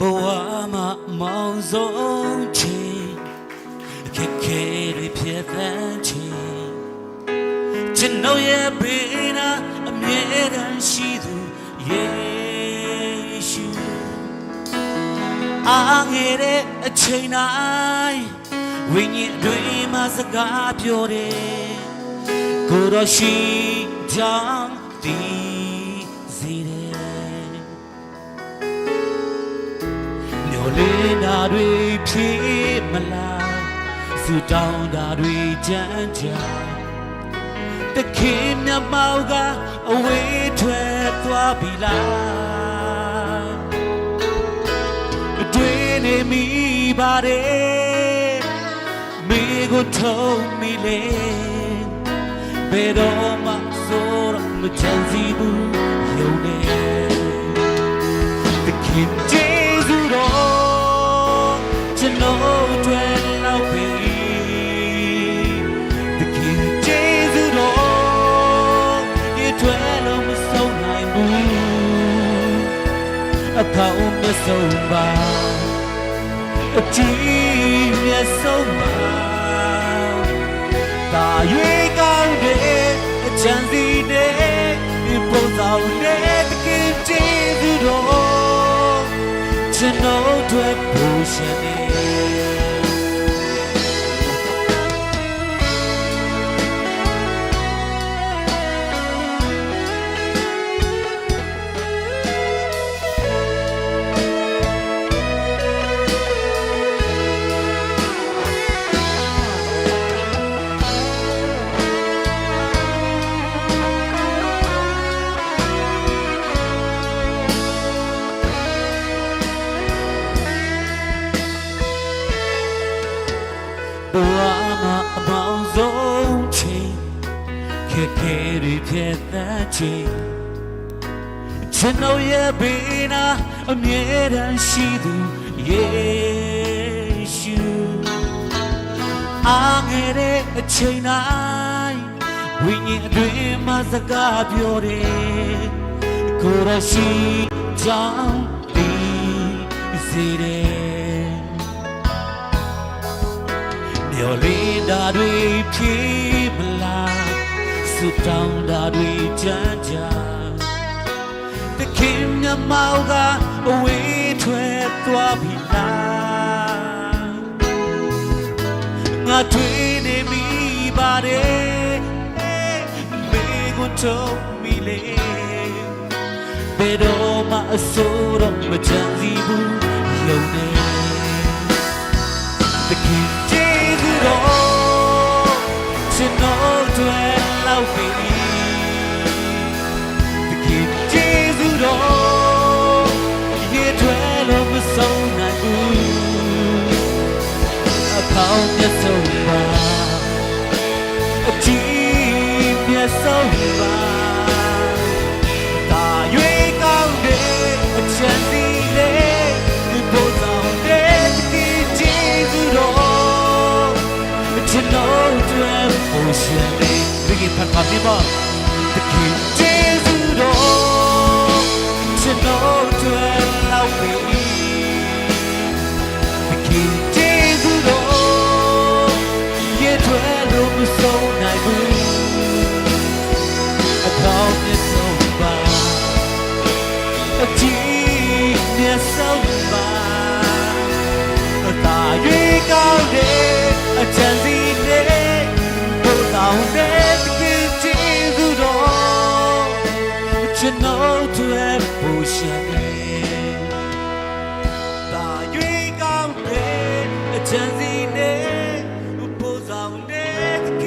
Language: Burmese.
ဘဝမှာမောင်ဆုံးချိန်အခက်ခဲတွေဖြစ်တဲ့ချိန်ကျွန်တော်ရဲ့ဘေးနာအမြဲတမ်းရှိသူယေရှုအားငယ်တဲ့အချိန်တိုင်းဝိညာဉ်အတွင်းမှာစကားပြောတယ်ကိုယ်တော်ရှိကြောင်းဒီ လင်းတာတွေဖြည့်မလားစူတောင်းတာတွေကြမ်းကြာတခင်မြတ်မောင်ကအဝေးထွက်သွားပြီလားအတွင်းနေမိပါတယ်မိကိုထုံးမိလေဘယ်တော့မှဆိုတော့မချမ်းစီဘူးယုံနေ The King Jesus a cow me so ba a team yes so ba တာရွေးကောင်းတဲ့အချမ်းစီတဲ့ဒီပုံဆောင်တဲ့တကယ်ကြည့်သူတော်ကျွန်တော်တို့ဘူရှင်နေ ဘဝမှာအမောင်ဆုံးချိန်ခက်ခဲတွေဖြစ်တဲ့ချိန်ကျွန်တော်ရဲ့ဘေးနာအမြဲတမ်းရှိသူယေရှုအားငယ်တဲ့အချိန်တိုင်းဝိညာဉ်အတွင်းမှာစကားပြောတယ်ကိုယ်ရရှိကြောင်းဒီစီတယ် မျော်လင့်တာတွေဖြည့်မလားဆုတောင်းတာတွေကြမ်းကြာတခင်မြတ်မောင်ကအဝေးထွက်သွားပြီလားငါတွေ့နေမိပါတယ်မေကိုထုံးမိလေဘယ်တော့မှအစိုးတော့မချမ်းစီဘူး a call me so ba a deep me so ba တာရွေးကောင်းတဲ့အချမ်းစီလေးဒီပေါ်ဆောင်တဲ့ဒီကျေးဇူးတော်ကျွန်တော်တို့ပုံစံလေးဒီကဖတ်ပါမိမတခင်ကျေးဇူးတော်ကျွန်တော်တို့လောက်ပြီတခ တဲ့အချမ်းစီနဲ့ဘုရားတဲ့